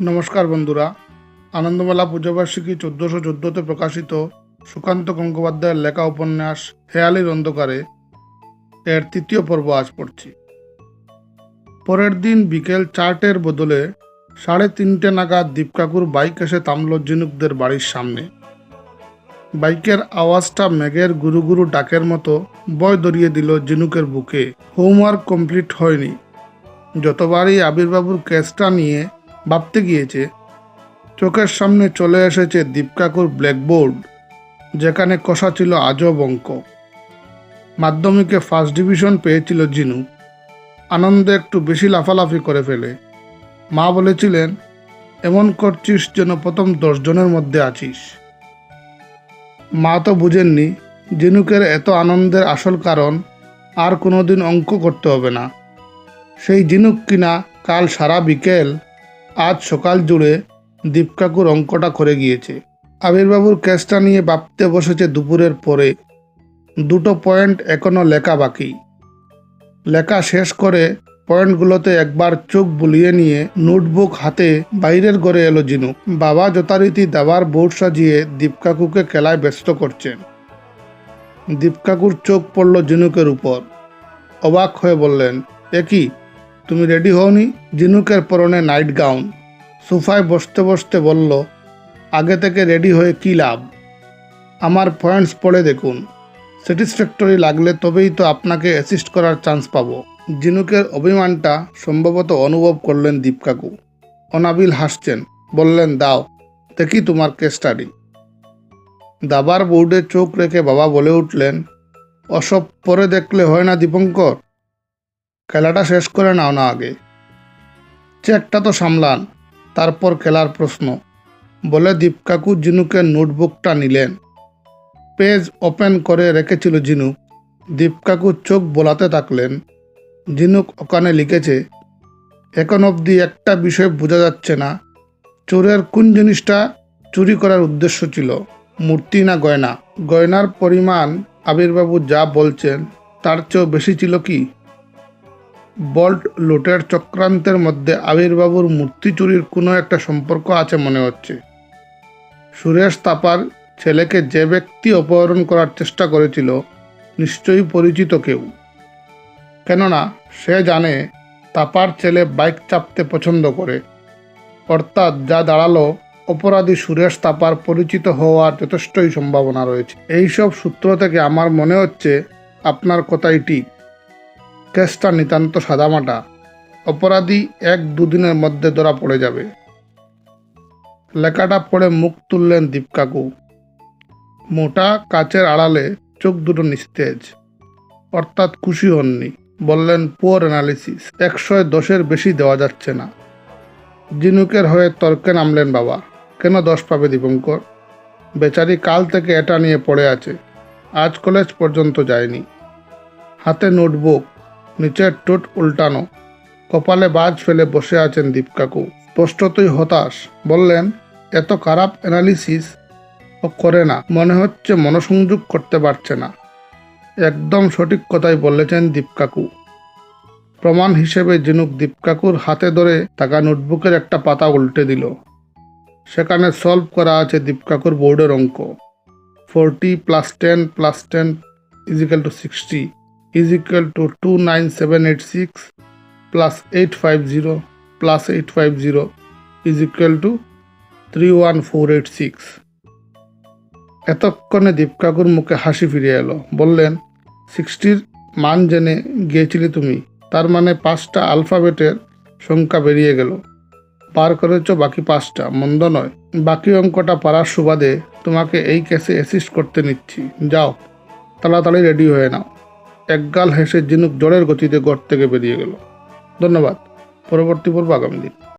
নমস্কার বন্ধুরা। আনন্দমেলা পুজোবার্ষিকী চোদ্দোশো চোদ্দোতে প্রকাশিত সুকান্ত গঙ্গোপাধ্যায়ের লেখা উপন্যাস হেয়ালির অন্ধকারে এর তৃতীয় পর্ব আজ পড়ছি। পরের দিন বিকেল চারটের বদলে সাড়ে তিনটে নাগাদ দীপকাকুর বাইক এসে থামল জিনুকদের বাড়ির সামনে। বাইকের আওয়াজটা মেঘের গুরু গুরু ডাকের মতো বয় দরিয়ে দিল জিনুকের বুকে। হোমওয়ার্ক কমপ্লিট হয়নি। যতবারই আবির্বাবুর কেসটা নিয়ে ভাবতে গিয়েছে, চোখের সামনে চলে এসেছে দীপকাকুর ব্ল্যাকবোর্ড, যেখানে কষা ছিল আজব অঙ্ক। মাধ্যমিকে ফার্স্ট ডিভিশন পেয়েছিল জিনু। আনন্দে একটু বেশি লাফালাফি করে ফেলে। মা বলেছিলেন, এমন করছিস যেন প্রথম দশজনের মধ্যে আছিস। মা তো বুঝেননি, জিনুকের এত আনন্দের আসল কারণ আর কোনোদিন অঙ্ক করতে হবে না। সেই জিনুক কিনা কাল সারা বিকেল আজ সকাল জুড়ে দীপকাকুর অঙ্কটা করে গিয়েছে। আবির্বাবুর কেসটা নিয়ে ভাবতে বসেছে দুপুরের পরে। দুটো পয়েন্ট এখনও লেখা বাকি। লেখা শেষ করে পয়েন্টগুলোতে একবার চোখ বুলিয়ে নিয়ে নোটবুক হাতে বাইরের ঘরে এলো জিনুক বাবা যথারীতি দাবার বোর্ড সাজিয়ে দীপকাকুকে খেলায় ব্যস্ত করছেন। দীপকাকুর চোখ পড়ল জিনুকের উপর। অবাক হয়ে বললেন, এ কি? তুমি রেডি হওনি? জিনুকের পরনে নাইট গাউন সোফায় বসতে বসতে বলল, আগে থেকে রেডি হয়ে কী লাভ? আমার পয়েন্টস পড়ে দেখুন। স্যাটিসফ্যাক্টরি লাগলে তবেই তো আপনাকে অ্যাসিস্ট করার চান্স পাবো। জিনুকের অভিমানটা সম্ভবত অনুভব করলেন দীপকাকু। অনাবিল হাসছেন, বললেন, দাও, দেখি তোমার কেস স্টাডি দাবার বোর্ডে চোখ রেখে বাবা বলে উঠলেন, অসব পরে দেখলে হয় না দীপঙ্কর? খেলাটা শেষ করে নাও না আগে। চেকটা তো সামলান, তারপর খেলার প্রশ্ন। বলে দীপকাকু জিনুকের নোটবুকটা নিলেন। পেজ ওপেন করে রেখেছিল জিনুক দীপকাকু চোখ বোলাতে থাকলেন। জিনুক ওখানে লিখেছে, এখন অবধি একটা বিষয় বোঝা যাচ্ছে না। চোরের কোন জিনিসটা চুরি করার উদ্দেশ্য ছিল? মূর্তি না গয়না? গয়নার পরিমাণ আবির্বাবু যা বলছেন, তার চেয়েও বেশি ছিল কি? বল্ট লুটের চক্রান্তের মধ্যে আবির্বাবুর মূর্তি চুরির কোনো একটা সম্পর্ক আছে মনে হচ্ছে। সুরেশ তাপার ছেলেকে যে ব্যক্তি অপহরণ করার চেষ্টা করেছিল, নিশ্চয়ই পরিচিত কেউ। কেননা, সে জানে তাপার ছেলে বাইক চাপতে পছন্দ করে। অর্থাৎ যা দাঁড়াল, অপরাধী সুরেশ তাপার পরিচিত হওয়ার যথেষ্টই সম্ভাবনা রয়েছে। এইসব সূত্র থেকে আমার মনে হচ্ছে আপনার কথাই ঠিক। কেসটা নিতান্ত সাদামাটা। অপরাধী এক দুদিনের মধ্যে ধরা পড়ে যাবে। লেখাটা পড়ে মুখ তুললেন দীপকাকু। মোটা কাচের আড়ালে চোখ দুটো নিস্তেজ। অর্থাৎ খুশি হননি। বললেন, পুয়ার অ্যানালিসিস একশোয় দশের বেশি দেওয়া যাচ্ছে না। জিনুকের হয়ে তর্কে নামলেন বাবা। কেন দশ পাবে দীপঙ্কর? বেচারি কাল থেকে এটা নিয়ে পড়ে আছে। আজ কলেজ পর্যন্ত যায়নি। হাতে নোটবুক নিচের টোট উল্টানো। কপালে বাজ ফেলে বসে আছেন দীপকাকু। স্পষ্টতই হতাশ। বললেন, এত খারাপ অ্যানালিসিস ও করে না। মনে হচ্ছে মনোসংযোগ করতে পারছে না। একদম সঠিক কথাই বলেছেন দীপকাকু। প্রমাণ হিসেবে জিনুক দীপকাকুর হাতে ধরে থাকা নোটবুকের একটা পাতা উল্টে দিল। সেখানে সলভ করা আছে দীপকাকুর বোর্ডের অঙ্ক। Forty plus ten plus ten equal to sixty is equal to 29786 plus 850 plus 850 is equal to 31486 এতক্ষণে দীপকাকুর মুখে হাসি ফিরে এলো। বললেন, সিক্সটির মান জেনে গিয়েছিলে তুমি। তার মানে পাঁচটা আলফাবেটের সংখ্যা বেরিয়ে গেল। পার করেছ বাকি পাঁচটা। মন্দ নয়। বাকি অঙ্কটা পারার সুবাদে তোমাকে এই কেসে অ্যাসিস্ট করতে নিচ্ছি। যাও, তাড়াতাড়ি রেডি হয়ে নাও। একগাল হেসে জিনুক জলের গতিতে গড় থেকে বেরিয়ে গেল। ধন্যবাদ। পরবর্তী পর্ব আগামী দিন।